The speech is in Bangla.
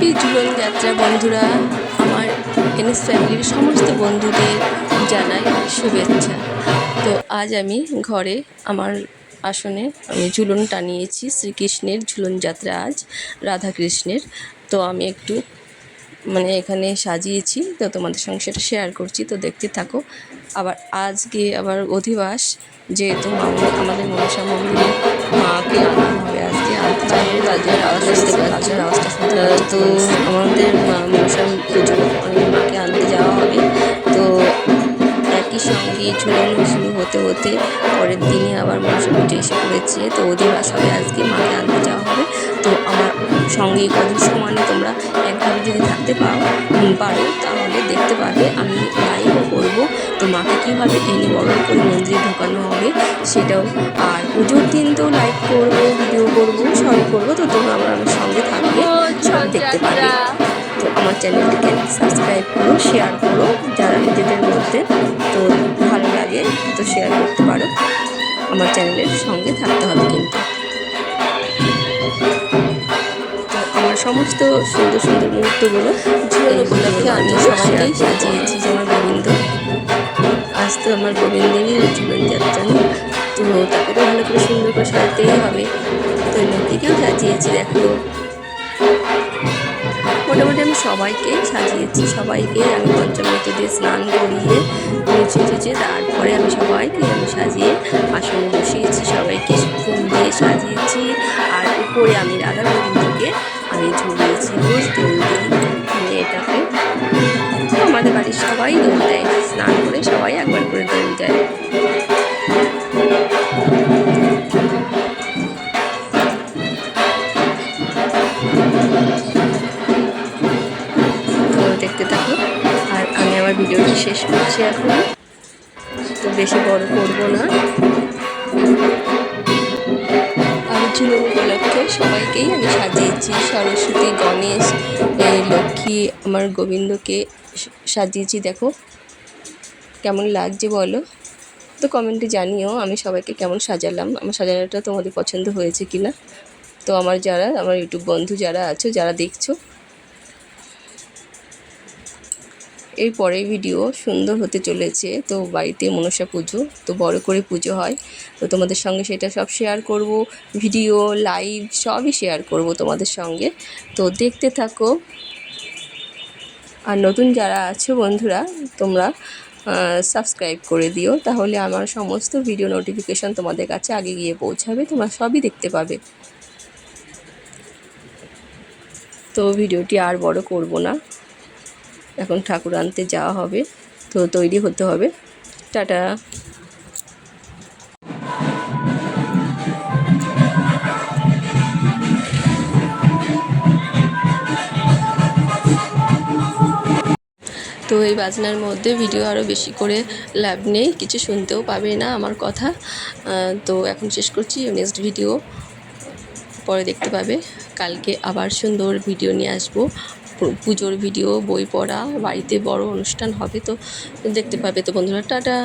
হ্যাপি ঝুলন যাত্রা বন্ধুরা, আমার এনএস ফ্যামিলির সমস্ত বন্ধুদের জানাই শুভেচ্ছা। তো আজ আমি ঘরে আমার আসনে আমি ঝুলন টানিয়েছি, শ্রীকৃষ্ণের ঝুলন যাত্রা আজ, রাধাকৃষ্ণের। তো আমি একটু মানে এখানে সাজিয়েছি, তো তোমাদের সঙ্গে সেটা শেয়ার করছি, তো দেখতে থাকো। আবার আজকে আবার অধিবাস, যেহেতু আমাদের মনসা মন্দিরে মাকে আনতে হবে আওয়াজ আসতে আওয়াজটা তো আমাদের মা- পুজো মাকে আনতে যাওয়া হবে। তো একই সঙ্গে ঝুলানো শুরু হতে হতে পরের দিনে আবার মনসা পুজো এসে পড়েছে। তো অধিবাস হবে আজকে মাকে আনতে যাওয়া হবে। তো আমার সঙ্গে কদিন সমানে তোমরা একভাবে যদি থাকতে পাও, পারো, তাহলে দেখতে পাবে, আমি লাইভও করব। তো মাকে কীভাবে এনে বরণ করে মন্দিরে ঢোকানো হবে, সেটাও পুজোর দিন তো লাইভ করব ভিডিও করব সবই করব তো তোমরা আমার আমার সঙ্গে থাকবে সব দেখতে পাবে তো আমার চ্যানেলটিকে সাবস্ক্রাইব করো শেয়ার করো যারা নিজেদের মধ্যে তো ভালো লাগে তো শেয়ার করতে পারো আমার চ্যানেলের সঙ্গে থাকতে হবে কিন্তু। তো আমার সমস্ত সুন্দর সুন্দর মুহূর্তগুলো উপলক্ষে আমি সবাইকেই সাজিয়েছি। যে আমার গোবিন্দ আজ তো আমার গোবিন্দেরই জীবন যাত্রা না তো তাকে তো ভালো করে সুন্দর করে সাজাতেই হবে। তো নদীকেও সাজিয়েছি, দেখো। মোটামুটি আমি সবাইকে সাজিয়েছি, সবাইকে আমি পঞ্চমৃত দিয়ে স্নান করিয়ে মুছে টুছে তারপরে আমি সবাইকে আমি সাজিয়ে আসনে বসিয়েছি, সবাইকে ফুল দিয়ে সাজিয়েছি। আর উপরে আমি রাধা গোবিন্দকে আমি ঝুলিয়েছি রোজ দোল মেয়েটাকে তো আমাদের বাড়ির সবাই দোল দেয়, স্নান করে সবাই একবার করে দোল দেয়। দেখতে থাকো। আর আমি আমার ভিডিওটি শেষ করছি এখন তো বেশি বড় করব না। আর ঝুলন উপলক্ষে সবাইকেই আমি সাজিয়েছি। সরস্বতী, গণেশ লক্ষ্মী, আমার গোবিন্দকে সাজিয়েছি। দেখো কেমন লাগছে বলো? তো কমেন্টে জানিও আমি সবাইকে কেমন সাজালাম। আমার সাজানোটা তোমাদের পছন্দ হয়েছে কি না তো আমার যারা, আমার ইউটিউব বন্ধু যারা আছো, যারা দেখছ এর পরের ভিডিও সুন্দর হতে চলেছে। তো বাড়িতে মনসা পুজো, তো বড় করে পুজো হয়। তো তোমাদের সঙ্গে সেটা সব শেয়ার করব ভিডিও লাইভ সবই শেয়ার করব তোমাদের সঙ্গে। তো দেখতে থাকো। আর নতুন যারা আছো বন্ধুরা, তোমরা সাবস্ক্রাইব করে দিও। তাহলে আমার সমস্ত ভিডিও নোটিফিকেশান তোমাদের কাছে আগে গিয়ে পৌঁছাবে, তোমরা সবই দেখতে পাবে। তো ভিডিওটি আর বড় করব না। এখন ঠাকুর আনতে যাওয়া হবে, তো তৈরি হতে হবে। টাটা। তো এই বাজনার মধ্যে ভিডিও আরও বেশি করে লাভ নেই, কিছু শুনতেও পাবে না আমার কথা। তো এখন শেষ করছি নেক্সট ভিডিও পরে দেখতে পাবে। কালকে আবার সুন্দর ভিডিও নিয়ে আসব। পুজোর ভিডিও বই পড়া, বাড়িতে বড় অনুষ্ঠান হবে তো দেখতে পাবে তো বন্ধুরা। টাটা!